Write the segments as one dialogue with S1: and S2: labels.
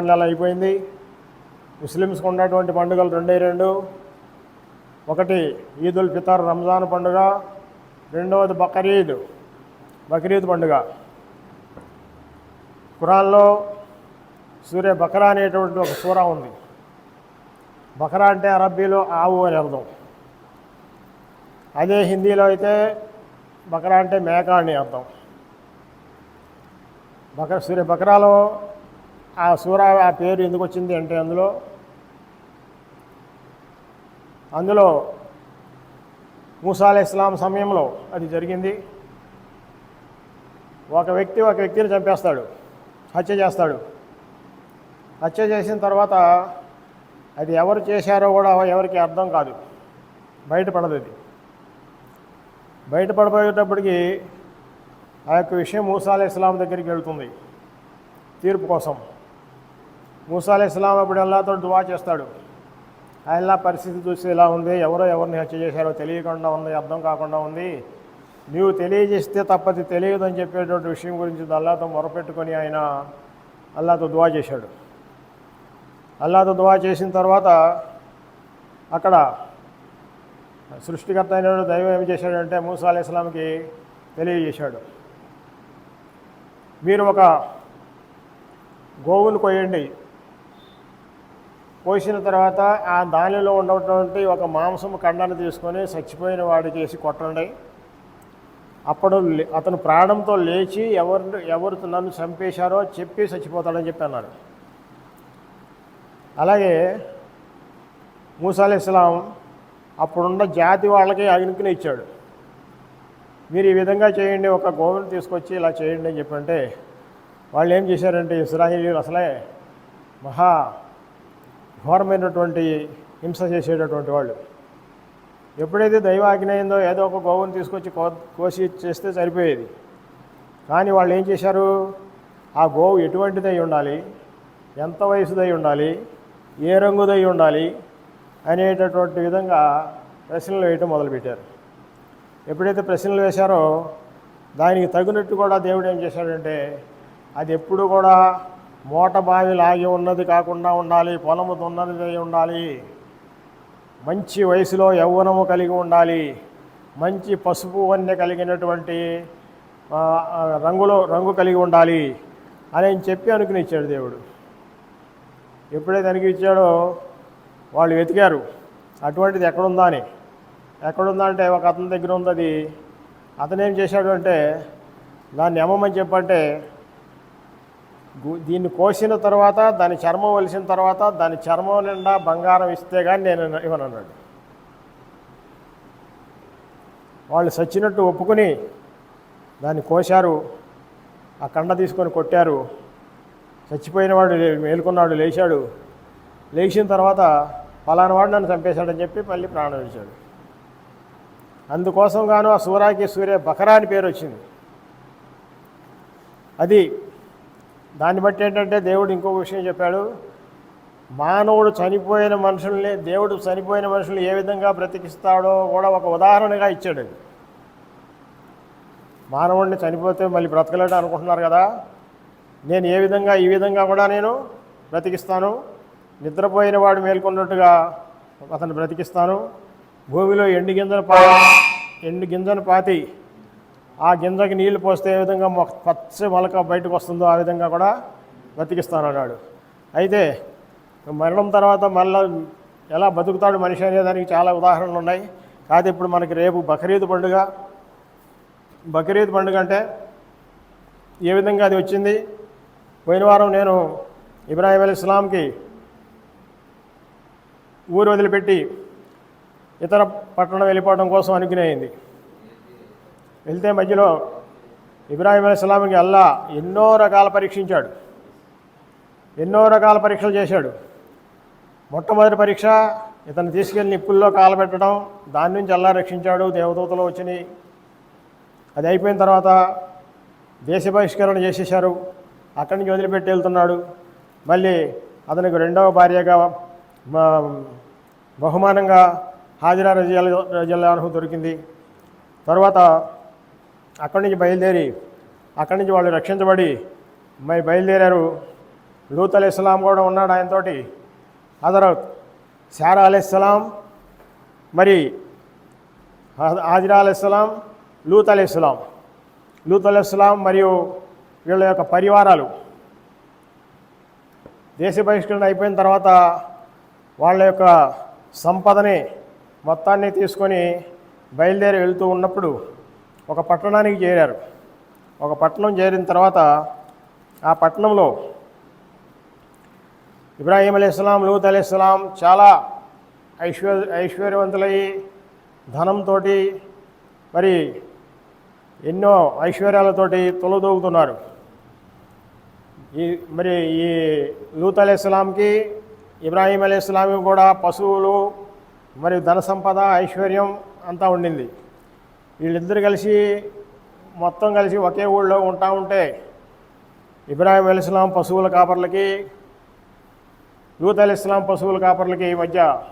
S1: నెల అయిపోయింది. ముస్లిమ్స్కి ఉన్నటువంటి పండుగలు రెండే రెండు. ఒకటి ఈదుల్ ఫితర్ రంజాన్ పండుగ. రెండవది బక్రీద్ బక్రీద్ పండుగ. ఖురాన్లో సూర్య బకరా అనేటువంటి ఒక సూర ఉంది. బకరా అంటే అరబ్బీలో ఆవు అని అర్థం. అదే హిందీలో అయితే బకరా అంటే మేక అని అర్థం. బకర సూర్య బకరాలో ఆ సూర ఆ పేరు ఎందుకు వచ్చింది అంటే అందులో అందులో మూసా ఇస్లాం సమయంలో అది జరిగింది. ఒక వ్యక్తి ఒక వ్యక్తిని చంపేస్తాడు హత్య చేస్తాడు. హత్య చేసిన తర్వాత అది ఎవరు చేశారో కూడా ఎవరికి అర్థం కాదు. బయటపడదు అది. బయటపడిపోయేటప్పటికి ఆ యొక్క విషయం మూసా ఇస్లాం దగ్గరికి వెళ్తుంది. తీర్పు కోసం. మూసా ఇస్లాం అప్పుడు అల్లాతో దువా చేస్తాడు. ఆయన పరిస్థితి చూసి ఇలా ఉంది? ఎవరో ఎవరిని హత్య చేశారో తెలియకుండా ఉంది అర్థం కాకుండా ఉంది. నీవు తెలియజేస్తే తప్పది తెలియదు అని చెప్పేటువంటి విషయం గురించి అల్లాతో మొరపెట్టుకొని ఆయన అల్లాతో దువా చేశాడు. అల్లాతో దువా చేసిన తర్వాత అక్కడ సృష్టికర్త అయిన దైవం ఏం చేశాడంటే మూసా అలైహి ఇస్లాంకి తెలియజేశాడు. మీరు ఒక గోవును కొయ్యండి. పోసిన తర్వాత ఆ దానిలో ఉన్నటువంటి ఒక మాంసం ఖండాన్ని తీసుకొని చచ్చిపోయిన వాడికి వేసి కొట్టండి. అప్పుడు లే- అతను ప్రాణంతో లేచి ఎవరు ఎవరు నన్ను చంపేశారో చెప్పి చచ్చిపోతాడని చెప్పి అన్నాడు. అలాగే మూసాలి ఇస్లాం అప్పుడున్న జాతి వాళ్ళకి అగ్నికిని ఇచ్చాడు. మీరు ఈ విధంగా చేయండి ఒక గోవును తీసుకొచ్చి ఇలా చేయండి అని చెప్పంటే వాళ్ళు ఏం చేశారంటే ఇస్రాయిలీలు అసలే మహా ఘోరమైనటువంటి హింస చేసేటటువంటి వాళ్ళు. ఎప్పుడైతే దైవాజ్ఞ ఏదో ఒక గోవుని తీసుకొచ్చి కో కోసి చేస్తే సరిపోయేది. కానీ వాళ్ళు ఏం చేశారు? ఆ గోవు ఎటువంటిదై ఉండాలి? ఎంత వయసుదై ఉండాలి? ఏ రంగుదై ఉండాలి? అనేటటువంటి విధంగా ప్రశ్నలు వేయటం మొదలుపెట్టారు. ఎప్పుడైతే ప్రశ్నలు వేశారో దానికి తగినట్టు కూడా దేవుడు ఏం చేశాడంటే అది ఎప్పుడు కూడా మూట బావి లాగి ఉన్నది కాకుండా ఉండాలి పొలము దున్నది ఉండాలి. మంచి వయసులో యవ్వనము కలిగి ఉండాలి. మంచి పసుపు వన్నె కలిగినటువంటి రంగులో రంగు కలిగి ఉండాలి అని ఆయన చెప్పి అనుకుని ఇచ్చాడు దేవుడు. ఎప్పుడైతే అనుకు ఇచ్చాడో వాళ్ళు వెతికారు. అటువంటిది ఎక్కడుందా అని. ఎక్కడుందా అంటే ఒక అతని దగ్గర ఉంది అది. అతను ఏం చేశాడు అంటే దాన్ని ఎమ్మమని చెప్పంటే దీన్ని కోసిన తర్వాత దాని చర్మం వలిసిన తర్వాత దాని చర్మం నిండా బంగారం ఇస్తే కానీ నేను ఇవ్వనన్నాడు. వాళ్ళు సచ్చినట్టు ఒప్పుకుని దాన్ని కోశారు. ఆ కండ తీసుకొని కొట్టారు. చచ్చిపోయిన వాడు లే- మేలుకున్నాడు లేచాడు. లేచిన తర్వాత ఫలానా వాడు నన్ను చంపేశాడని చెప్పి మళ్ళీ ప్రాణం విడిచాడు. అందుకోసం గాను ఆ సూరాకి సూర్య బకరా అని పేరు వచ్చింది. అది దాన్ని బట్టి ఏంటంటే దేవుడు ఇంకొక విషయం చెప్పాడు మానవుడు చనిపోయిన మనుషుల్ని దేవుడు చనిపోయిన మనుషులు ఏ విధంగా బ్రతికిస్తాడో కూడా ఒక ఉదాహరణగా ఇచ్చాడు. అది మానవుడిని చనిపోతే మళ్ళీ బ్రతకలేడు అనుకుంటున్నారు కదా. నేను ఏ విధంగా ఈ విధంగా కూడా నేను బ్రతికిస్తాను. నిద్రపోయిన వాడు మేల్కొన్నట్టుగా అతను బ్రతికిస్తాను. భూమిలో ఎండు గింజను పా ఎండు గింజను పాతి ఆ గింజకి నీళ్ళు పోస్తే ఏ విధంగా మొక్క పచ్చ మొలక బయటకు వస్తుందో ఆ విధంగా కూడా బతికిస్తాను అన్నాడు. అయితే మరణం తర్వాత మళ్ళీ ఎలా బతుకుతాడు మనిషి అనే దానికి చాలా ఉదాహరణలు ఉన్నాయి. కాదు ఇప్పుడు మనకి రేపు బక్రీద్ పండుగ. బక్రీద్ పండుగ అంటే ఏ విధంగా అది వచ్చింది? పోయిన వారం నేను ఇబ్రాహీం అలీ ఇస్లాంకి ఊరు వదిలిపెట్టి ఇతర పట్టణం వెళ్ళిపోవడం కోసం అనుకునేయింది వెళ్తే మధ్యలో ఇబ్రాహిం అలైస్లాంకి అల్లా ఎన్నో రకాల పరీక్షించాడు. ఎన్నో రకాల పరీక్షలు చేశాడు. మొట్టమొదటి పరీక్ష ఇతను తీసుకెళ్ళి నిప్పుల్లో కాలబెట్టడం దాని నుంచి అల్లా రక్షించాడు దేవదూతలు వచ్చినాయి అది అయిపోయిన తర్వాత దేశ బహిష్కరణ చేసేశారు. అక్కడి నుంచి వదిలిపెట్టి వెళ్తున్నాడు. మళ్ళీ అతనికి రెండవ భార్యగా బహుమానంగా హాజిరా రజల్ రజల్లాను దొరికింది. తర్వాత అక్కడి నుంచి బయలుదేరి అక్కడి నుంచి వాళ్ళు రక్షించబడి మరి బయలుదేరారు. లూత్ అలీ ఇస్లాం కూడా ఉన్నాడు ఆయనతోటి. హజరత్ శారా అలీ ఇస్లాం మరి హాజిరా అలీ ఇస్లాం లూత్ అలీ ఇస్లాం లూత్ అలీ ఇస్లాం మరియు వీళ్ళ యొక్క పరివారాలు. దేశ బహిష్కరణ అయిపోయిన తర్వాత వాళ్ళ యొక్క సంపదని మొత్తాన్ని తీసుకొని బయలుదేరి వెళ్తూ ఉన్నప్పుడు ఒక పట్టణానికి చేరారు. ఒక పట్టణం చేరిన తర్వాత ఆ పట్టణంలో ఇబ్రాహీం అలీస్లాం లూత్ అలీస్లాం చాలా ఐశ్వర్య ఐశ్వర్యవంతులయ్యి ధనంతో మరి ఎన్నో ఐశ్వర్యాలతోటి తొలదూగుతున్నారు. ఈ మరి ఈ లూత్ అలీస్లాంకి ఇబ్రాహీం అలీస్లాంకి కూడా పశువులు మరి ధన సంపద ఐశ్వర్యం అంతా ఉండింది. వీళ్ళిద్దరు కలిసి మొత్తం కలిసి ఒకే ఊళ్ళో ఉంటా ఉంటే ఇబ్రాహిం అలీస్లాం పశువుల కాపర్లకి లూత్ అలీ ఇస్లాం పశువుల కాపర్లకి ఈ మధ్య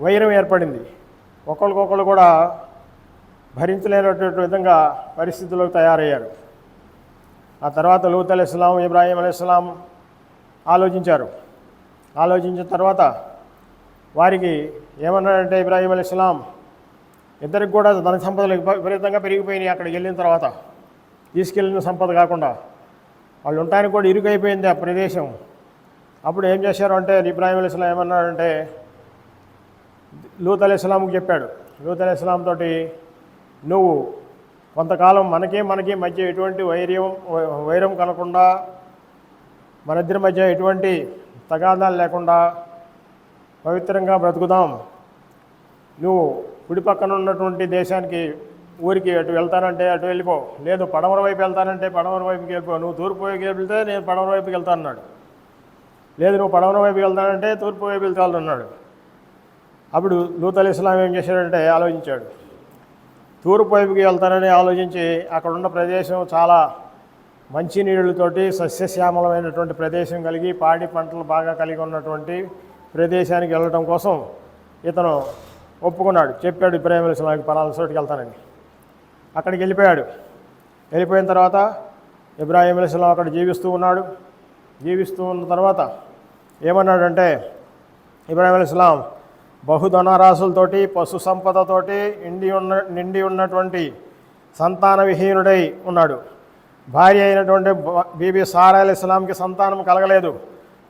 S1: వైరం ఏర్పడింది. ఒకరికొకరు కూడా భరించలేనటువంటి విధంగా పరిస్థితులకు తయారయ్యారు. ఆ తర్వాత లూత్ అలీ ఇస్లాం ఇబ్రాహీం అలీ ఆలోచించారు. ఆలోచించిన తర్వాత వారికి ఏమన్నాడంటే ఇబ్రాహీం అలీ ఇస్లాం ఇద్దరికి కూడా ధన సంపదలు విపరీతంగా పెరిగిపోయినాయి అక్కడికి వెళ్ళిన తర్వాత. తీసుకెళ్ళిన సంపద కాకుండా వాళ్ళు ఉండటానికి కూడా ఇరుకైపోయింది ఆ ప్రదేశం. అప్పుడు ఏం చేశారు అంటే ఇబ్రాహిం అలీ ఇస్లాం ఏమన్నాడంటే లూత్ అలీ ఇస్లాంకి చెప్పాడు. లూత్ అలీ ఇస్లాం తోటి నువ్వు కొంతకాలం మనకి మనకి మధ్య ఎటువంటి వైర్యం వైరం కనకుండా మన ఇద్దరి మధ్య ఎటువంటి తగాదాలు లేకుండా పవిత్రంగా బ్రతుకుదాం. నువ్వు కుడి పక్కన ఉన్నటువంటి దేశానికి ఊరికి అటు వెళ్తానంటే అటు వెళ్ళిపో. లేదు పడమర వైపు వెళ్తానంటే పడమర వైపుకి వెళ్ళిపో. నువ్వు తూర్పు వైపు వెళ్తే నేను పడమర వైపుకి వెళ్తాను అన్నాడు లేదు నువ్వు పడమర వైపు వెళ్తానంటే తూర్పు వైపు వెళ్తానన్నాడు. అప్పుడు లూత్ అలీ ఇస్లాం ఏం చేశాడంటే ఆలోచించాడు. తూర్పు వైపుకి వెళ్తానని ఆలోచించి అక్కడ ఉన్న ప్రదేశం చాలా మంచి నీళ్ళతోటి సస్యశ్యామలమైనటువంటి ప్రదేశం కలిగి పాడి పంటలు బాగా కలిగి ఉన్నటువంటి ప్రదేశానికి వెళ్ళడం కోసం ఇతను ఒప్పుకున్నాడు. చెప్పాడు ఇబ్రాహిం అలీస్లాంకి పలానా చోటుకి వెళ్తానని అక్కడికి వెళ్ళిపోయాడు. వెళ్ళిపోయిన తర్వాత ఇబ్రాహిం అలీస్లాం అక్కడ జీవిస్తూ ఉన్నాడు. జీవిస్తూ ఉన్న తర్వాత ఏమన్నాడంటే ఇబ్రాహిం అలీస్లాం బహుధనరాశులతోటి పశు సంపదతోటి నిండి ఉన్న నిండి ఉన్నటువంటి సంతాన విహీనుడై ఉన్నాడు. భార్య అయినటువంటి బీబీ సారా అలీ ఇస్లాంకి సంతానం కలగలేదు.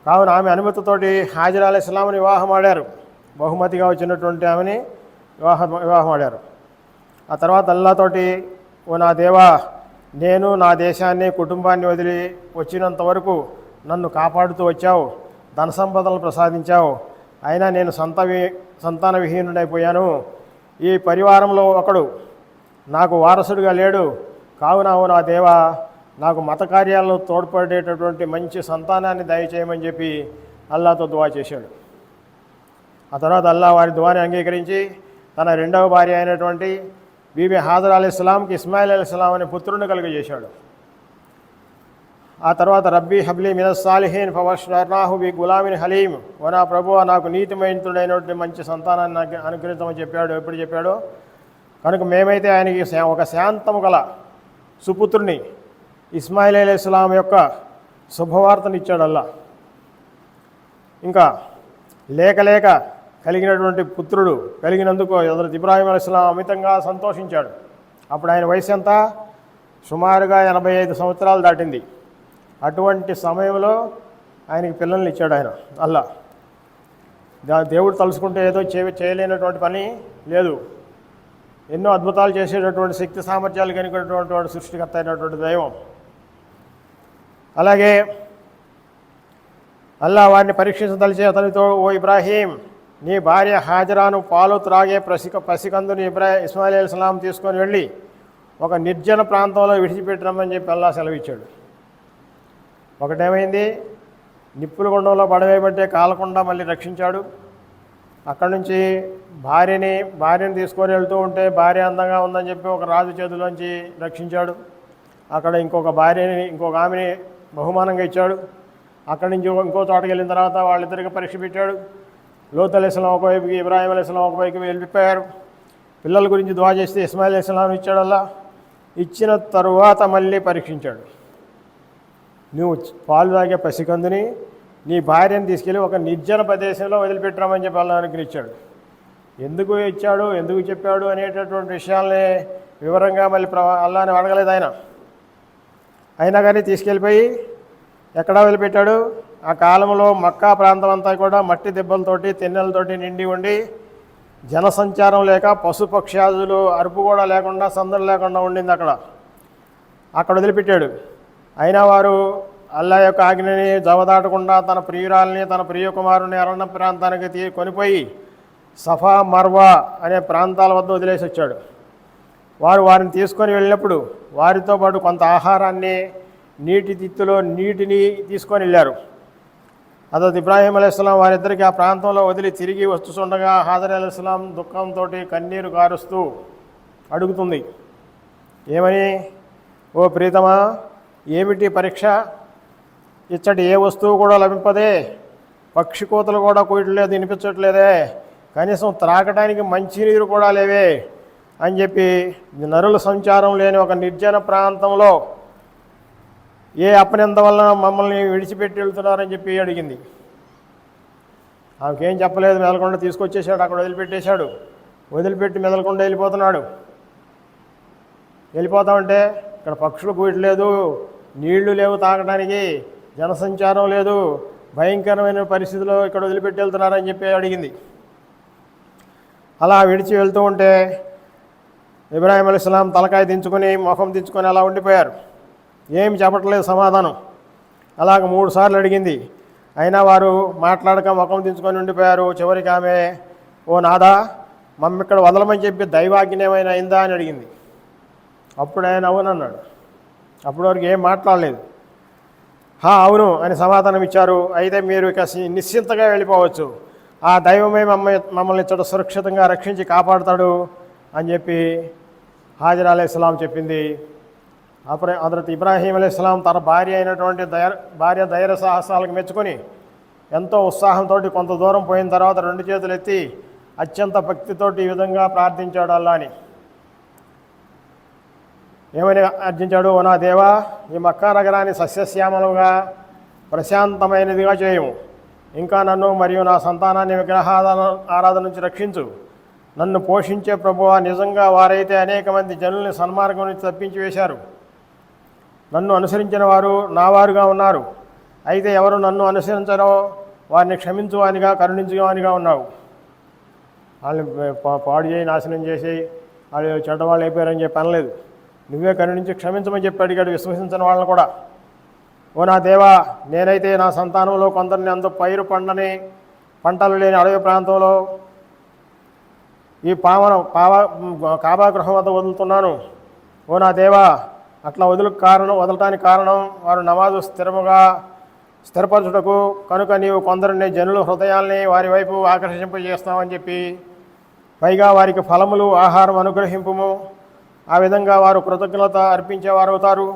S1: కావున ఆమె అనుమతితోటి హాజరా అలీ ఇస్లాంని వివాహం ఆడారు. బహుమతిగా వచ్చినటువంటి ఆమెని వివాహం వివాహం ఆడారు. ఆ తర్వాత అల్లాతోటి ఓ నా దేవా నేను నా దేశాన్ని కుటుంబాన్ని వదిలి వచ్చినంత వరకు నన్ను కాపాడుతూ వచ్చావు ధన సంపదలు ప్రసాదించావు. అయినా నేను సంత వి సంతాన విహీనుడైపోయాను. ఈ పరివారంలో ఒకడు నాకు వారసుడిగా లేడు. కావున ఓ నా దేవా నాకు మత కార్యాల్లో తోడ్పడేటటువంటి మంచి సంతానాన్ని దయచేయమని చెప్పి అల్లాతో దువా చేశాడు. ఆ తర్వాత అల్లా వారి దువాని అంగీకరించి తన రెండవ భార్య అయినటువంటి బీబీ హాజర్ అలీ ఇస్లాంకి ఇస్మాయిల్ అలీ ఇస్లాం అనే పుత్రుడిని కలుగజేశాడు. ఆ తర్వాత రబ్బీ హబ్లీ మినస్ సాలిహీన్ ఫవష్నాహు బి గులామిన్ హలీం ఓ నా ప్రభు నాకు నీతిమైనటువంటి మంచి సంతానాన్ని నాకు అనుగ్రహించమని చెప్పాడు. ఎప్పుడు చెప్పాడో? కనుక మేమైతే ఆయనకి ఒక శాంతము గల సుపుత్రుని ఇస్మాయిల్ అలీ ఇస్లాం యొక్క శుభవార్తనిచ్చాడు అల్లా ఇంకా లేక లేక కలిగినటువంటి పుత్రుడు కలిగినందుకు హజరత్ ఇబ్రాహీం అలీస్లాం అమితంగా సంతోషించాడు. అప్పుడు ఆయన వయసు ఎంత? సుమారుగా ఎనభై ఐదు సంవత్సరాలు దాటింది. అటువంటి సమయంలో ఆయనకి పిల్లల్ని ఇచ్చాడు ఆయన అల్లా. దా- దేవుడు తలుసుకుంటే ఏదో చే చేయలేనటువంటి పని లేదు. ఎన్నో అద్భుతాలు చేసేటటువంటి శక్తి సామర్థ్యాలు కలిగినటువంటి వాడు సృష్టికర్త అయినటువంటి దైవం. అలాగే అల్లా వారిని పరీక్షించదలిచి అతనితో ఓ ఇబ్రాహీం నీ భార్య హాజరాను పాలు త్రాగే ప్రసిక పసికందుని ఇబ్రా ఇస్మాయిల్ ఇస్లాం తీసుకొని వెళ్ళి ఒక నిర్జన ప్రాంతంలో విడిచిపెట్టమని చెప్పి అల్లా సెలవిచ్చాడు. ఒకటేమైంది? నిప్పుల గుండంలో పడవేయబట్టే కాలకుండా మళ్ళీ రక్షించాడు. అక్కడి నుంచి భార్యని భార్యని తీసుకొని వెళ్తూ ఉంటే భార్య అందంగా ఉందని చెప్పి ఒక రాజు చేతిలోంచి రక్షించాడు. అక్కడ ఇంకొక భార్యని ఇంకొక ఆమెని బహుమానంగా ఇచ్చాడు. అక్కడి నుంచి ఇంకో చోటకి వెళ్ళిన తర్వాత వాళ్ళిద్దరికి పరీక్ష పెట్టాడు. లోత్ అలీస్లాం ఒకవైపుకి ఇబ్రాహిం అలీస్లాం ఒకవైపుకి వెళ్ళిపోయారు. పిల్లల గురించి దువా చేస్తే ఇస్మాయిల్ ఇస్లాం ఇచ్చాడల్లా. ఇచ్చిన తరువాత మళ్ళీ పరీక్షించాడు. నువ్వు పాలు తాగే పసికందుని నీ భార్యను తీసుకెళ్ళి ఒక నిర్జన ప్రదేశంలో వదిలిపెట్టరామని చెప్పి అల్లానికి ఇచ్చాడు ఎందుకు ఇచ్చాడు ఎందుకు చెప్పాడు అనేటటువంటి విషయాల్ని వివరంగా మళ్ళీ ప్ర అల్లాని అడగలేదు ఆయన. అయినా కానీ తీసుకెళ్ళిపోయి ఎక్కడ వదిలిపెట్టాడు? ఆ కాలంలో మక్కా ప్రాంతం అంతా కూడా మట్టి దెబ్బలతోటి తెన్నెలతోటి నిండి ఉండి జనసంచారం లేక పశుపక్ష్యాదులు అరుపు కూడా లేకుండా సందడి లేకుండా ఉండింది అక్కడ. అక్కడ వదిలిపెట్టాడు. అయినా వారు అల్లా యొక్క ఆజ్ఞని జవదాటకుండా తన ప్రియురాలని తన ప్రియకుమారుని అరణ్య ప్రాంతానికి తీ కొనిపోయి సఫా మర్వా అనే ప్రాంతాల వద్ద వదిలేసి వచ్చాడు. వారు వారిని తీసుకొని వెళ్ళినప్పుడు వారితో పాటు కొంత ఆహారాన్ని నీటి తిత్తులో నీటిని తీసుకొని వెళ్ళారు. అదొక ఇబ్రాహీం అలైస్లాం వారిద్దరికి ఆ ప్రాంతంలో వదిలి తిరిగి వస్తుండగా హాజర్ అలైస్లాం దుఃఖంతో కన్నీరు కారుస్తూ అడుగుతుంది. ఏమని? ఓ ప్రీతమా ఏమిటి పరీక్ష? ఇచ్చటి ఏ వస్తువు కూడా లభింపదే. పక్షి కోతలు కూడా కోయట్లేదు వినిపించట్లేదే. కనీసం త్రాగటానికి మంచినీరు కూడా లేవే అని చెప్పి నరుల సంచారం లేని ఒక నిర్జన ప్రాంతంలో ఏ అపనింద వలన మమ్మల్ని విడిచిపెట్టి వెళ్తున్నారని చెప్పి అడిగింది. ఆమెకేం చెప్పలేదు మెదలకొండ తీసుకొచ్చేసాడు అక్కడ వదిలిపెట్టేశాడు. వదిలిపెట్టి మెదలకొండ వెళ్ళిపోతున్నాడు. వెళ్ళిపోతామంటే ఇక్కడ పక్షులు కూయట్లేదు నీళ్ళు లేవు తాగడానికి జనసంచారం లేదు భయంకరమైన పరిస్థితిలో ఇక్కడ వదిలిపెట్టి వెళ్తున్నారని చెప్పి అడిగింది. అలా విడిచి వెళ్తూ ఉంటే ఇబ్రాహిం అలీస్లాం తలకాయ దించుకొని మొహం దించుకొని అలా ఉండిపోయారు. ఏమి చెప్పట్లేదు సమాధానం. అలాగ మూడు సార్లు అడిగింది. అయినా వారు మాట్లాడక ముఖం దించుకొని ఉండిపోయారు. చివరికి ఆమె ఓ నాదా మమ్మ ఇక్కడ వదలమని చెప్పి దైవాజ్ఞ ఏమైనా అయిందా? అని అడిగింది. అప్పుడు ఆయన అవునన్నాడు అప్పటి వరకు ఏం మాట్లాడలేదు. హా అవును అని సమాధానం ఇచ్చారు. అయితే మీరు ఇక నిశ్చింతగా వెళ్ళిపోవచ్చు. ఆ దైవమే మమ్మ మమ్మల్ని ఇచ్చట సురక్షితంగా రక్షించి కాపాడుతాడు అని చెప్పి హాజర్ అలైహిస్లాం చెప్పింది. అప్పుడు హజరత్ ఇబ్రాహీం ఇస్లాం తన భార్య అయినటువంటి దయ భార్య ధైర్య సాహసాలకు మెచ్చుకొని ఎంతో ఉత్సాహంతో కొంత దూరం పోయిన తర్వాత రెండు చేతులు ఎత్తి అత్యంత భక్తితోటి ఈ విధంగా ప్రార్థించాడు అల్లా అని ఏమని అర్జించాడు? ఓ నా దేవా ఈ మక్కా నగరాన్ని సస్యశ్యామలుగా ప్రశాంతమైనదిగా చేయము. ఇంకా నన్ను మరియు నా సంతానాన్ని విగ్రహారాధన ఆరాధన నుంచి రక్షించు. నన్ను పోషించే ప్రభువ నిజంగా వారైతే అనేక మంది జనుల్ని సన్మార్గం నుంచి తప్పించి వేశారు. నన్ను అనుసరించిన వారు నా వారుగా ఉన్నారు. అయితే ఎవరు నన్ను అనుసరించారో వారిని క్షమించువానిగా కరుణించువానిగా ఉన్నావు. వాళ్ళని పా- పాడు చేయి నాశనం చేసి వాళ్ళు చెడ్డవాళ్ళు అయిపోయారని చెప్పి అనలేదు. నువ్వే కరుణించి క్షమించమని చెప్పి అడిగాడు విశ్వసించిన వాళ్ళని కూడా. ఓ నా దేవా నేనైతే నా సంతానంలో కొందరిని అంత పైరు పండని పంటలు లేని అడవి ప్రాంతంలో ఈ పావన పావ కాబా గృహం వద్ద వదులుతున్నాను. ఓ నా దేవా అట్లా వదులు కారణం వదలటానికి కారణం వారు నమాజు స్థిరముగా స్థిరపరచుటకు కనుక నీవు కొందరిని జనుల హృదయాల్ని వారి వైపు ఆకర్షింపజేస్తామని చెప్పి పైగా వారికి ఫలములు ఆహారం అనుగ్రహింపుము. ఆ విధంగా వారు కృతజ్ఞత అర్పించేవారు అవుతారు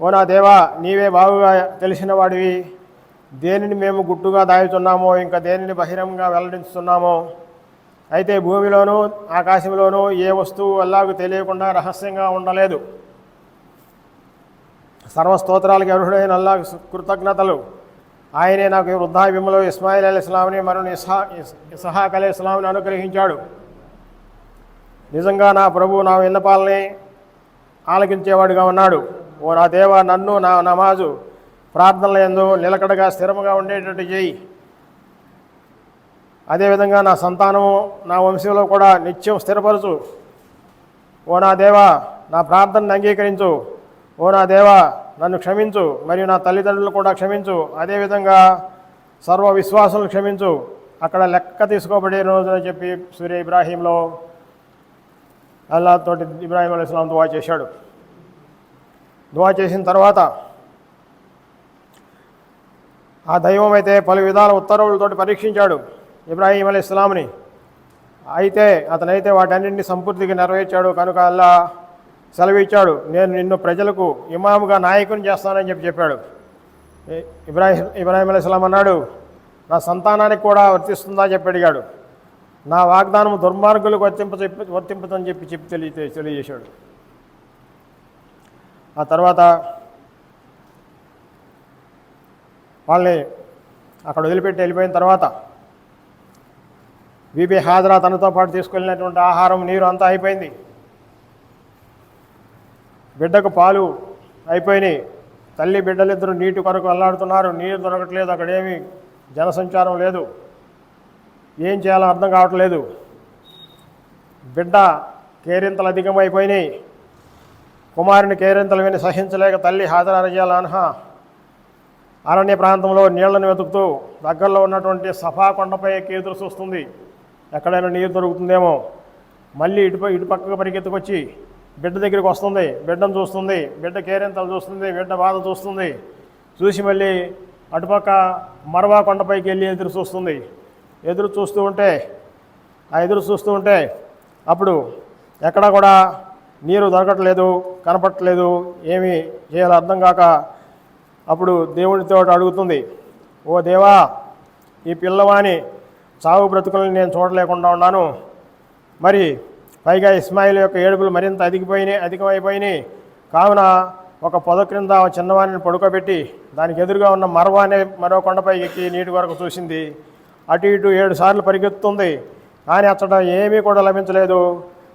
S1: ఓ నా దేవా నీవే బాగుగా తెలిసిన వాడివి. దేనిని మేము గుట్టుగా దాయుతున్నామో ఇంకా దేనిని బహిరంగంగా వెల్లడించుతున్నామో అయితే భూమిలోనూ ఆకాశంలోనూ ఏ వస్తువు అల్లాకు తెలియకుండా రహస్యంగా ఉండలేదు. సర్వస్తోత్రాలకి అర్హుడైన అల్లా కృతజ్ఞతలు. ఆయనే నాకు ఈ ఇస్మాయిల్ అలీ ఇస్లాంని మరణ ఇస్హా ఇసహాక్ అలీ ఇస్లాంని అనుగ్రహించాడు. నిజంగా నా ప్రభు నా విన్నపాలని ఆలకించేవాడుగా ఉన్నాడు. ఓ నా దేవ నన్ను నా నమాజు ప్రార్థనల యందు నిలకడగా స్థిరముగా ఉండేటట్టు చేయి. అదేవిధంగా నా సంతానము నా వంశంలో కూడా నిత్యం స్థిరపరచు. ఓ నా దేవ నా ప్రార్థనను అంగీకరించు. ఓ నా దేవా నన్ను క్షమించు మరియు నా తల్లిదండ్రులు కూడా క్షమించు. అదేవిధంగా సర్వ విశ్వాసులను క్షమించు. అక్కడ లెక్క తీసుకోబడే రోజున చెప్పి సూర్య ఇబ్రాహీంలో అల్లాతోటి ఇబ్రాహీం ఇస్లాం దువా చేశాడు. దువా చేసిన తర్వాత ఆ దైవం అయితే పలు విధాల ఉత్తర్వులతోటి పరీక్షించాడు ఇబ్రాహీం అలీ ఇస్లాంని అయితే అతనైతే వాటన్నింటినీ సంపూర్తిగా నెరవేర్చాడు. కనుక అల్లా సెలవిచ్చాడు. నేను నిన్ను ప్రజలకు ఇమాముగా నాయకుని చేస్తానని చెప్పి చెప్పాడు. ఇ- ఇబ్రాహీం ఇబ్రాహీం అలీ అన్నాడు నా సంతానానికి కూడా వర్తిస్తుందా? చెప్పి అడిగాడు. నా వాగ్దానం దుర్మార్గులకు వర్తింప చెప్పి వర్తింపుతని చెప్పి చెప్పి తెలియ తెలియజేశాడు. ఆ తర్వాత వాళ్ళని అక్కడ వదిలిపెట్టి వెళ్ళిపోయిన తర్వాత బీబీ హాజరా తనతో పాటు తీసుకెళ్ళినటువంటి ఆహారం నీరు అంతా అయిపోయింది. బిడ్డకు పాలు అయిపోయినాయి. తల్లి బిడ్డలిద్దరూ నీటి కొరకు అల్లాడుతున్నారు. నీరు దొరకట్లేదు. అక్కడేమి జనసంచారం లేదు. ఏం చేయాలో అర్థం కావట్లేదు. బిడ్డ కేరింతలు అధికమైపోయినాయి. కుమారుని కేరింతలు విని సహించలేక తల్లి హాజరయ్యాలన్హ అరణ్య ప్రాంతంలో నీళ్ళను వెతుకుతూ దగ్గరలో ఉన్నటువంటి సఫా కొండపై ఎదురు చూస్తుంది. ఎక్కడైనా నీరు దొరుకుతుందేమో. మళ్ళీ ఇటు ఇటు పక్కకు పరిగెత్తుకొచ్చి బిడ్డ దగ్గరికి వస్తుంది బిడ్డను చూస్తుంది బిడ్డ కేరింతలు చూస్తుంది బిడ్డ బాధ చూస్తుంది. చూసి మళ్ళీ అటుపక్క మరవా కొండపైకి వెళ్ళి ఎదురు చూస్తుంది. ఎదురు చూస్తూ ఉంటే ఆ ఎదురు చూస్తూ ఉంటే అప్పుడు ఎక్కడా కూడా నీరు దొరకట్లేదు కనపట్టలేదు ఏమి చేయాలో అర్థం కాక అప్పుడు దేవుడితో అడుగుతుంది ఓ దేవా ఈ పిల్లవాని చావు బ్రతుకులను నేను చూడలేకుండా ఉన్నాను. మరి పైగా ఇస్మాయిల్ యొక్క ఏడుపులు మరింత అధికిపోయినాయి అధికమైపోయినాయి. కావున ఒక పొద క్రింద చిన్నవాణిని పడుకోబెట్టి దానికి ఎదురుగా ఉన్న మరవ అనే మరో కొండపై ఎక్కి నీటి వరకు చూసింది. అటు ఇటు ఏడు సార్లు పరిగెత్తుతుంది. కానీ అతడ ఏమీ కూడా లభించలేదు.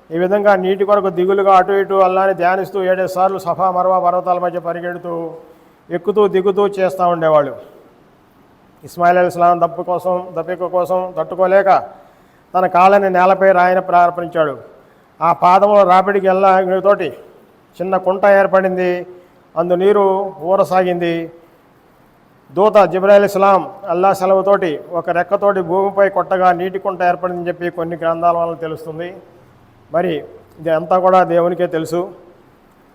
S1: ఈ విధంగా నీటి కొరకు దిగులుగా అటు ఇటు అల్లాని ధ్యానిస్తూ ఏడేడు సార్లు సఫా మరవ పర్వతాల మధ్య పరిగెడుతూ ఎక్కుతూ దిగుతూ చేస్తూ ఉండేవాళ్ళు. ఇస్మాయిల్ అలీస్లాం దప్పు కోసం దప్పిక కోసం తట్టుకోలేక తన కాళ్ళని నేలపై రాయన ప్రారంభించాడు ఆ పాదంలో రాపిడికి వెళ్ళతోటి చిన్న కుంట ఏర్పడింది. అందు నీరు ఊరసాగింది. దూత జిబ్రాయిల్ ఇస్లాం అల్లా సెలవుతోటి ఒక రెక్కతోటి భూమిపై కొట్టగా నీటి కుంట ఏర్పడిందని చెప్పి కొన్ని గ్రంథాల వల్ల తెలుస్తుంది. మరి ఇది అంతా కూడా దేవునికే తెలుసు.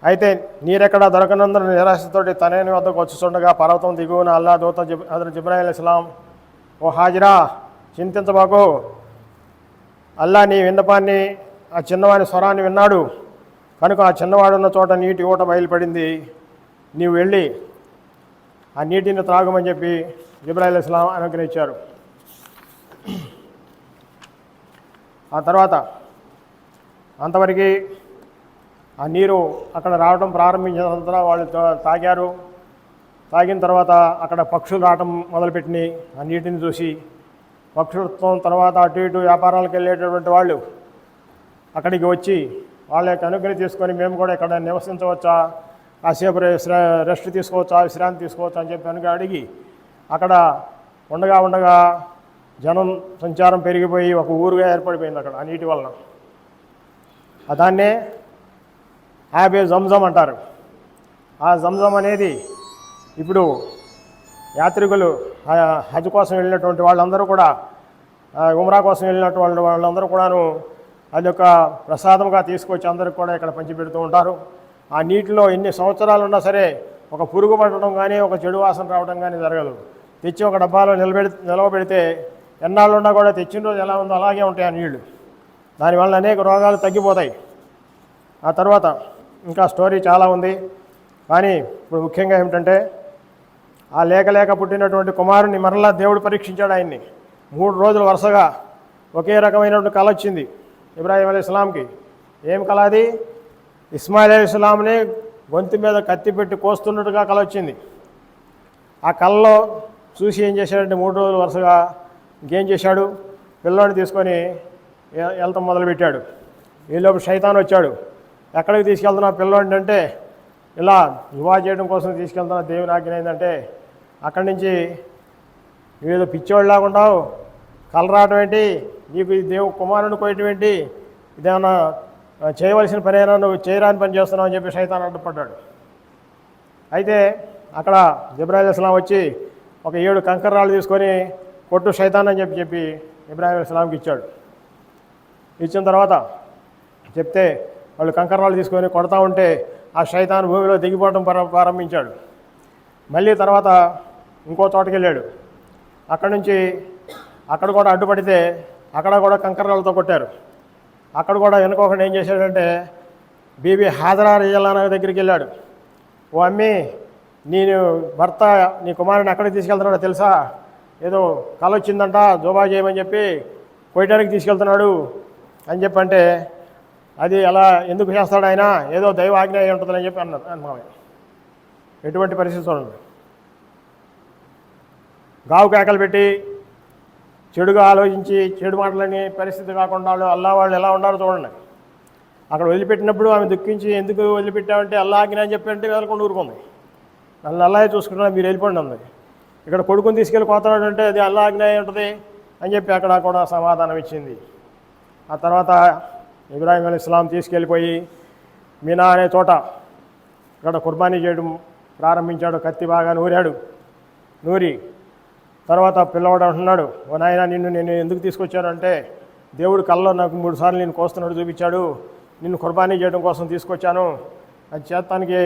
S1: అయితే నీరెక్కడ దొరకనందున నిరాశతోటి తనని వద్దకు వచ్చుచుండగా పర్వతం దిగువన అల్లా దూత జిబ్ అతను జిబ్రాయిల్ ఇస్లాం ఓ హాజిరా చింతించబాకు. అల్లా నీ విన్నపాన్ని ఆ చిన్నవాని స్వరాన్ని విన్నాడు. కనుక ఆ చిన్నవాడున్న చోట నీటి ఊట బయలుపడింది. నీవు వెళ్ళి ఆ నీటిని త్రాగమని చెప్పి జిబ్రాయిల్ ఇస్లాం అనుగ్రహించారు. ఆ తర్వాత అంతవరకు ఆ నీరు అక్కడ రావడం ప్రారంభించిన వాళ్ళు తాగారు. తాగిన తర్వాత అక్కడ పక్షులు రావటం మొదలుపెట్టినాయి. ఆ నీటిని చూసి పక్షులత్వం తర్వాత అటు ఇటు వ్యాపారాలకు వెళ్ళేటటువంటి వాళ్ళు అక్కడికి వచ్చి వాళ్ళ యొక్క అనుగ్రహం తీసుకొని మేము కూడా ఇక్కడ నివసించవచ్చా? కాసేపు రె- రెస్ట్ తీసుకోవచ్చా? విశ్రాంతి తీసుకోవచ్చా అని చెప్పి అనుగా అడిగి అక్కడ ఉండగా ఉండగా జనం సంచారం పెరిగిపోయి ఒక ఊరుగా ఏర్పడిపోయింది అక్కడ ఆ నీటి వలన. దాన్నే యాభై జంజం అంటారు. ఆ జంజం అనేది ఇప్పుడు యాత్రికులు హజ్ కోసం వెళ్ళినటువంటి వాళ్ళందరూ కూడా ఉమ్రా కోసం వెళ్ళినటువంటి వాళ్ళు వాళ్ళందరూ కూడాను అది ఒక ప్రసాదంగా తీసుకొచ్చి అందరికి కూడా ఇక్కడ పంచిపెడుతూ ఉంటారు. ఆ నీటిలో ఎన్ని సంవత్సరాలు ఉన్నా సరే ఒక పురుగు పట్టడం కానీ ఒక చెడు వాసన రావడం కానీ జరగదు. తెచ్చి ఒక డబ్బాలో నిలబెడి నిలవబెడితే ఎన్నాళ్ళున్నా కూడా తెచ్చిన రోజు ఎలా ఉందో అలాగే ఉంటాయి ఆ నీళ్ళు. దానివల్ల అనేక రోగాలు తగ్గిపోతాయి. ఆ తర్వాత ఇంకా స్టోరీ చాలా ఉంది. కానీ ఇప్పుడు ముఖ్యంగా ఏమిటంటే ఆ లేక లేక పుట్టినటువంటి కుమారుని మరలా దేవుడు పరీక్షించాడు ఆయన్ని. మూడు రోజులు వరుసగా ఒకే రకమైనటువంటి కళ వచ్చింది. ఇబ్రాహీం అలీ ఇస్లాంకి. ఏం కళ అది ఇస్మాయిల్ అలీ ఇస్లాంని గొంతు మీద కత్తి పెట్టి కోస్తున్నట్టుగా కళ వచ్చింది. ఆ కళ్ళలో చూసి ఏం చేశాడంటే మూడు రోజులు వరుసగా ఇంకేం చేశాడు? పిల్లోని తీసుకొని వెళ్తాం మొదలుపెట్టాడు. ఈలోపు శైతాన్ వచ్చాడు. ఎక్కడికి తీసుకెళ్తున్నా పిల్లోడిని అంటే ఇలా యువా చేయడం కోసం తీసుకెళ్తున్నా దేవుని ఆజ్ఞ ఏంటంటే అక్కడి నుంచి ఏదో పిచ్చోళ్ళలాగా ఉండవు కలర్ రావడం ఏంటి? నీకు ఈ దేవు కుమారుని కోయటం ఇదేమన్నా చేయవలసిన పని అయినా నువ్వు చేయరాని పని చేస్తున్నావు అని చెప్పి సైతాన్ అడ్డుపడ్డాడు అయితే అక్కడ ఇబ్రాహిం ఇస్లాం వచ్చి ఒక ఏడు కంకర్రాలు తీసుకొని కొట్టు సైతాన్ అని చెప్పి చెప్పి ఇబ్రాహిం ఇస్లాంకి ఇచ్చాడు. ఇచ్చిన తర్వాత చెప్తే వాళ్ళు కంకర్రాలు తీసుకొని కొడతా ఉంటే ఆ శైతాన్ భూమిలో దిగిపోవడం ప్రారంభించాడు. మళ్ళీ తర్వాత ఇంకో తోటకెళ్ళాడు వెళ్ళాడు అక్కడి నుంచి అక్కడ కూడా అడ్డుపడితే అక్కడ కూడా కంకర్రాలతో కొట్టారు. అక్కడ కూడా వెనుకొకటి ఏం చేశాడంటే బీబీ హాజరా రిజల్లాన దగ్గరికి వెళ్ళాడు. ఓ అమ్మి నేను భర్త నీ కుమారుని ఎక్కడికి తీసుకెళ్తున్నాడో తెలుసా? ఏదో కలొచ్చిందంట జోబా చేయమని చెప్పి కొయ్యడానికి తీసుకెళ్తున్నాడు అని చెప్పి అంటే అది అలా ఎందుకు చేస్తాడు ఆయన? ఏదో దైవ ఆజ్ఞ అయి ఉంటుందని చెప్పి అన్నారు అన్నాడు ఎటువంటి పరిస్థితి చూడండి. గావు కేకలు పెట్టి చెడుగా ఆలోచించి చెడు మాటలని పరిస్థితి కాకుండా వాళ్ళు అల్లా వాళ్ళు ఎలా ఉండాలో చూడండి. అక్కడ వదిలిపెట్టినప్పుడు ఆమె దుఃఖించి ఎందుకు వదిలిపెట్టామంటే అల్లా ఆజ్ఞ అని చెప్పి అంటే వెళ్ళకుండా ఊరుకుంది. నన్ను అల్లాగే చూసుకుంటున్నా మీరు వెళ్ళిపోండి అంది. ఇక్కడ కొడుకుని తీసుకెళ్ళి కోతనాడు అంటే అది అల్లా ఆజ్ఞ ఉంటుంది అని చెప్పి అక్కడ కూడా సమాధానం ఇచ్చింది. ఆ తర్వాత ఇబ్రాహిం అలీ ఇస్లాం తీసుకెళ్ళిపోయి మీనా అనే చోట ఇక్కడ కుర్బానీ చేయడం ప్రారంభించాడు కత్తి బాగా నూరాడు. నూరి తర్వాత పిల్లవాడు అంటున్నాడు ఓ నాయన నిన్ను నేను ఎందుకు తీసుకొచ్చానంటే దేవుడు కళ్ళలో నాకు మూడు సార్లు నేను కోస్తున్నాడు చూపించాడు. నిన్ను కుర్బానీ చేయడం కోసం తీసుకొచ్చాను. అది చేస్తానికి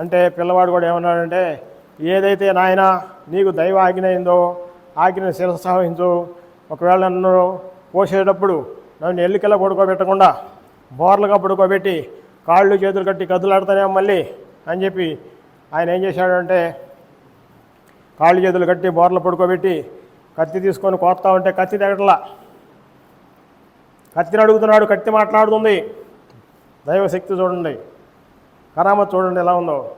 S1: అంటే పిల్లవాడు కూడా ఏమన్నాడంటే ఏదైతే నాయన నీకు దైవ ఆజ్ఞ అయిందో ఆజ్ఞను శిరసాహించు ఒకవేళ నన్ను పోసేటప్పుడు నన్ను ఎల్లికెళ్ళ పడుకోబెట్టకుండా బోర్లుగా పడుకోబెట్టి కాళ్ళు చేతులు కట్టి కదులాడుతానే మళ్ళీ అని చెప్పి ఆయన ఏం చేశాడంటే కాళ్ళు చేతులు కట్టి బోర్లు పడుకోబెట్టి కత్తి తీసుకొని కోస్తా ఉంటే కత్తి తెగట్లా. కత్తిని అడుగుతున్నాడు కత్తి మాట్లాడుతుంది. దైవశక్తి చూడండి. కరామత్ చూడండి ఎలా ఉందో.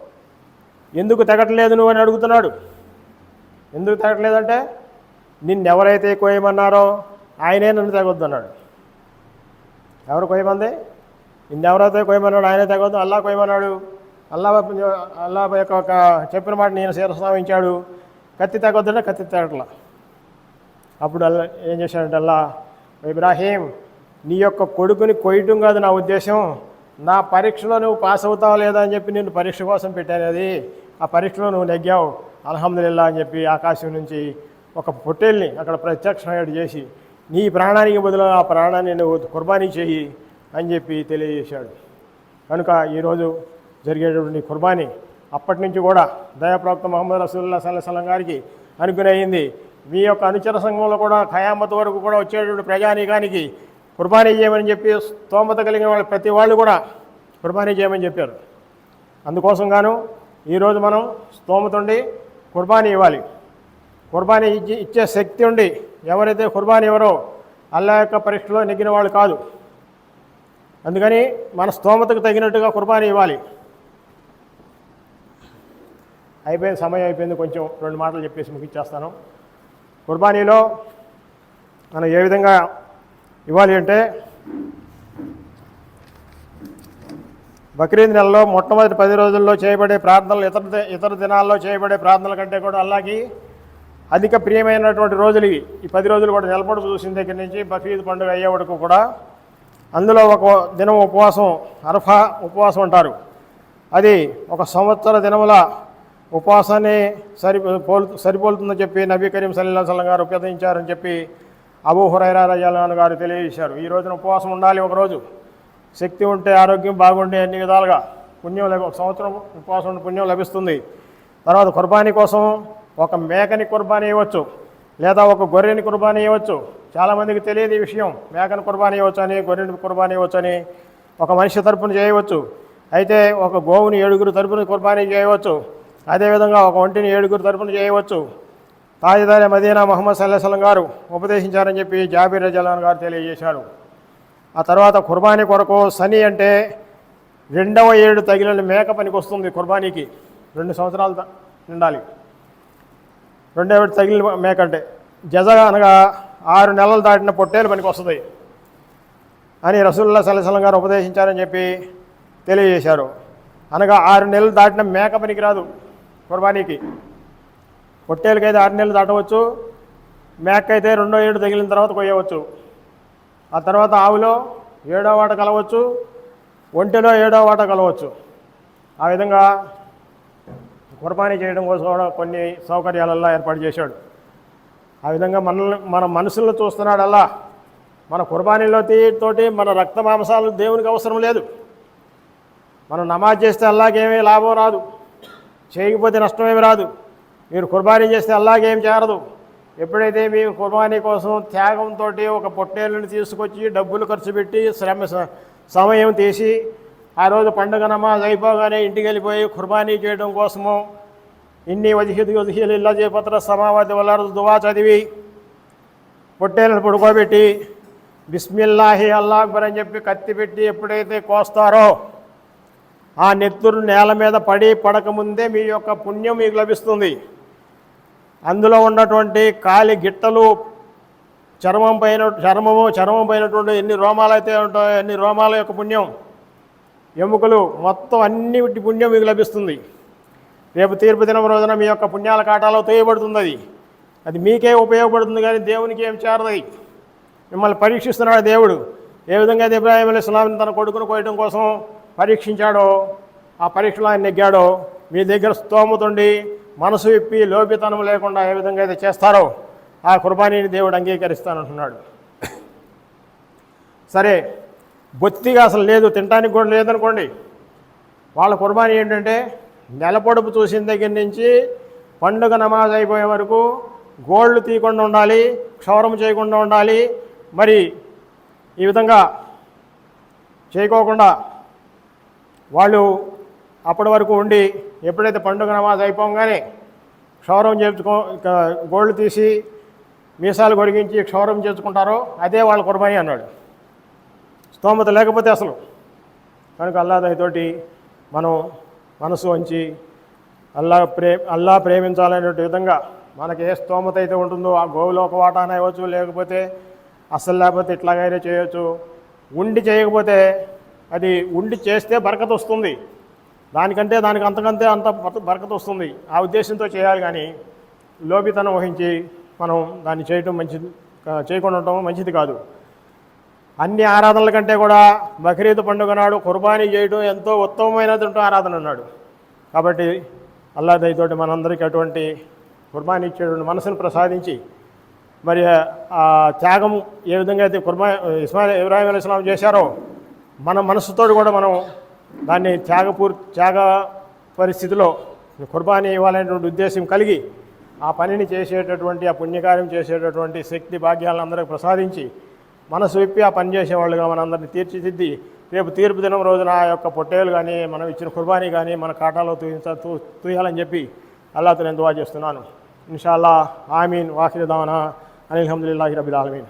S1: ఎందుకు తెగట్లేదు నువ్వు అని అడుగుతున్నాడు. ఎందుకు తెగట్లేదంటే నిన్నెవరైతే కోయమన్నారో ఆయనే నన్ను తెగొద్దన్నాడు. ఎవరు కోయమంది? నిన్నెవరైతే కోయమన్నాడు ఆయనే తెగొద్దు. అల్లా కోయమన్నాడు. అల్లా అల్లా యొక్క చెప్పిన మాట నేను శిరస్నామించాడు కత్తి తగ్గొద్దంటే కత్తి తగ్గట్లా అప్పుడు అల్లా ఏం చేశాడంటే అల్లా ఇబ్రాహీం నీ యొక్క కొడుకుని కొయ్యటం కాదు నా ఉద్దేశం. నా పరీక్షలో నువ్వు పాస్ అవుతావా లేదా అని చెప్పి నేను పరీక్ష కోసం పెట్టాను అది. ఆ పరీక్షలో నువ్వు నెగ్గావు. అల్హమ్దుల్లా అని చెప్పి ఆకాశం నుంచి ఒక పొట్టేల్ని అక్కడ ప్రత్యక్షమయ్యాడు చేసి నీ ప్రాణానికి బదులు ఆ ప్రాణాన్ని నువ్వు కుర్బానీ చేయి అని చెప్పి తెలియజేశాడు. కనుక ఈరోజు జరిగేటువంటి కుర్బానీ అప్పటి నుంచి కూడా దయాప్రవక్త మహమ్మద్ రసూల్లా సల్లాహం గారికి అనుగుణయింది మీ యొక్క అనుచర సంఘంలో కూడా ఖయామత్ వరకు కూడా వచ్చేటువంటి ప్రజానీకానికి కుర్బానీ చేయమని చెప్పి స్తోమత కలిగిన వాళ్ళు ప్రతి వాళ్ళు కూడా కుర్బానీ చేయమని చెప్పారు. అందుకోసం గాను ఈరోజు మనం స్తోమత ఉండి కుర్బానీ ఇవ్వాలి. కుర్బానీ ఇచ్చి ఇచ్చే శక్తి ఉండి ఎవరైతే కుర్బానీ ఎవరో అల్లా యొక్క పరీక్షలో నెగ్గిన వాళ్ళు కాదు. అందుకని మన స్తోమతకు తగినట్టుగా కుర్బానీ ఇవ్వాలి. అయిపోయిన సమయం అయిపోయింది కొంచెం రెండు మాటలు చెప్పేసి ముగించేస్తాను. కుర్బానీలో మనం ఏ విధంగా ఇవ్వాలి అంటే బక్రీద్ నెలలో మొట్టమొదటి పది రోజుల్లో చేయబడే ప్రార్థనలు ఇతర ఇతర దినాల్లో చేయబడే ప్రార్థనల కంటే కూడా అల్లాకి అధిక ప్రియమైనటువంటి రోజులు ఇవి. ఈ పది రోజులు కూడా నిలబడి చూసిన దగ్గర నుంచి బక్రీద్ పండుగ అయ్యే వరకు కూడా అందులో ఒక దినం ఉపవాసం అరఫా ఉపవాసం అంటారు. అది ఒక సంవత్సర దినముల ఉపవాసాన్ని సరి పోలు సరిపోలుతుందని చెప్పి నబీ కరీం సల్లా గారు ఉపయోగించారని చెప్పి అబూ హురైరా రజాలాన్ గారు తెలియజేశారు. ఈ రోజున ఉపవాసం ఉండాలి ఒకరోజు శక్తి ఉంటే ఆరోగ్యం బాగుండే అన్ని విధాలుగా పుణ్యం లభి ఒక సంవత్సరం ఉపవాసం ఉంటే పుణ్యం లభిస్తుంది. తర్వాత కుర్బానీ కోసం ఒక మేకని కుర్బానీ ఇవ్వచ్చు లేదా ఒక గొర్రెని కుర్బానీ ఇవ్వచ్చు. చాలామందికి తెలియదు ఈ విషయం. మేకని కుర్బానీ ఇవ్వచ్చు అని గొర్రెని కుర్బానీ ఇవ్వచ్చు అని ఒక మనిషి తరపున చేయవచ్చు. అయితే ఒక గోవుని ఏడుగురు తరపున కుర్బానీ చేయవచ్చు. అదేవిధంగా ఒక ఒంటిని ఏడుగురు తరపున చేయవచ్చు. తాజదారి మదీనా మహమ్మద్ సల్లాహం గారు ఉపదేశించారని చెప్పి జాబీర్ రజలాన్ గారు తెలియజేశారు. ఆ తర్వాత కుర్బానీ కొరకు సని అంటే రెండవ ఏడు తగిలిన మేక పనికి వస్తుంది కుర్బానీకి. రెండు సంవత్సరాలు ఉండాలి. నిండాలి రెండవ ఏడు తగిలిన మేక అంటే జజ అనగా ఆరు నెలలు దాటిన పొట్టేలు పనికి వస్తుంది అని రసూల్లా సలసలం గారు ఉపదేశించారని చెప్పి తెలియజేశారు. అనగా ఆరు నెలలు దాటిన మేక పనికి రాదు. కుర్బానీకి. పొట్టేలకైతే ఆరు నెలలు దాటవచ్చు మేక అయితే రెండో ఏడు తగిలిన తర్వాత కొయ్యవచ్చు. ఆ తర్వాత ఆవులో ఏడో వాట కలవచ్చు ఒంటిలో ఏడో వాట కలవచ్చు. ఆ విధంగా కుర్బానీ చేయడం కోసం కూడా కొన్ని సౌకర్యాలల్లా ఏర్పాటు చేశాడు. ఆ విధంగా మనల్ని మన మనసుల్లో చూస్తున్నాడల్లా. మన కుర్బానీలో తోటి మన రక్త మాంసాలు దేవునికి అవసరం లేదు. మనం నమాజ్ చేస్తే అల్లాకేమీ లాభం రాదు. చేయకపోతే నష్టమేమి రాదు. మీరు కుర్బానీ చేస్తే అల్లాగేం చేరదు. ఎప్పుడైతే మీరు కుర్బానీ కోసం త్యాగంతో ఒక పొట్టేళ్ళని తీసుకొచ్చి డబ్బులు ఖర్చు పెట్టి శ్రమ స- సమయం తీసి ఆ రోజు పండుగ నమాజ్ అయిపోగానే ఇంటికి వెళ్ళిపోయి కుర్బానీ చేయడం కోసము ఇన్ని వదిహిది వదిహీలు ఇల్లా చేపత్ర సమావతి వల్ల దువా చదివి పొట్టేలను పడుకోబెట్టి బిస్మిల్లాహి అల్లాక్బర్ అని చెప్పి కత్తి పెట్టి ఎప్పుడైతే కోస్తారో ఆ నెత్తురు నేల మీద పడి పడకముందే మీ యొక్క పుణ్యం మీకు లభిస్తుంది. అందులో ఉన్నటువంటి కాలి గిట్టలు చర్మం పైన చర్మము చర్మం పైనటువంటి ఎన్ని రోమాలు అయితే ఉంటాయో ఎన్ని రోమాల యొక్క పుణ్యం ఎముకలు మొత్తం అన్నిటి పుణ్యం మీకు లభిస్తుంది. రేపు తీర్పు దినం రోజున మీ యొక్క పుణ్యాల కాటాలో తోయబడుతుంది అది అది మీకే ఉపయోగపడుతుంది కానీ దేవునికి ఏం చేరదు మిమ్మల్ని పరీక్షిస్తున్నాడు దేవుడు. ఏ విధంగా అయితే ఇబ్రాహిం అలీ ఇస్లాంని తన కొడుకును కోయడం కోసం పరీక్షించాడో ఆ పరీక్షలో ఆయన నెగ్గాడో మీ దగ్గర స్తోమతుండి మనసు విప్పి లోపితనం లేకుండా ఏ విధంగా అయితే చేస్తారో ఆ కుర్బానీని దేవుడు అంగీకరిస్తానంటున్నాడు. సరే బొత్తిగా అసలు లేదు తినడానికి కూడా లేదనుకోండి. వాళ్ళ కుర్బానీ ఏంటంటే నెలపొడుపు చూసిన దగ్గర నుంచి పండుగ నమాజ్ అయిపోయే వరకు గోళ్ళు తీయకుండా ఉండాలి క్షౌరం చేయకుండా ఉండాలి మరి ఈ విధంగా చేయకోకుండా వాళ్ళు అప్పటి వరకు ఉండి ఎప్పుడైతే పండుగ నమాజ్ అయిపోగానే క్షౌరం చేర్చుకో గోళ్ళు తీసి మీసాలు కొరిగించి క్షౌరం చేసుకుంటారో అదే వాళ్ళ కుర్బానీ అన్నాడు. స్తోమత లేకపోతే అసలు. కనుక అల్లాదయతోటి మనం మనసు వంచి అల్లా ప్రే అల్లా ప్రేమించాలనే విధంగా మనకి ఏ స్తోమత అయితే ఉంటుందో ఆ గోవులో ఒక వాటాన ఇవ్వచ్చు లేకపోతే అస్సలు లేకపోతే ఇట్లాగైనా చేయొచ్చు. ఉండి చేయకపోతే అది ఉండి చేస్తే బరకత వస్తుంది. దానికంటే దానికి అంతకంతే అంత బరకత వస్తుంది. ఆ ఉద్దేశంతో చేయాలి కానీ లోపితనం వహించి మనం దాన్ని చేయటం మంచిది చేయకుండా ఉండటం మంచిది కాదు. అన్ని ఆరాధనల కంటే కూడా బక్రీద్ పండుగ నాడు కుర్బానీ చేయడం ఎంతో ఉత్తమమైనటువంటి ఆరాధన అన్నాడు కాబట్టి అల్లా దయతోటి మనందరికీ అటువంటి కుర్బానీ ఇచ్చేటువంటి మనసును ప్రసాదించి మరి ఆ త్యాగం ఏ విధంగా అయితే కుర్బా ఇస్మాయిల్ ఇబ్రాహీం అలీ చేశారో మన మనసుతో కూడా మనం దాన్ని త్యాగపూర్ త్యాగ పరిస్థితిలో కుర్బానీ ఇవ్వాలనేటువంటి ఉద్దేశం కలిగి ఆ పనిని చేసేటటువంటి ఆ పుణ్యకార్యం చేసేటటువంటి శక్తి భాగ్యాలను అందరికి ప్రసాదించి మనసు విప్పి ఆ పని చేసేవాళ్ళుగా మనందరిని తీర్చిదిద్ది రేపు తీర్పు దినం రోజున ఆ యొక్క పొట్టేలు కానీ మనం ఇచ్చిన కుర్బానీ కానీ మన కాటాలో తూయించ తూ తూయాలని చెప్పి అల్లాతో నేను దువా చేస్తున్నాను. ఇన్షాల్లా ఆమీన్ వాఖిర్ దావనా అనిల్ అహమ్దుల్లాహి రబిల్ ఆలమీన్.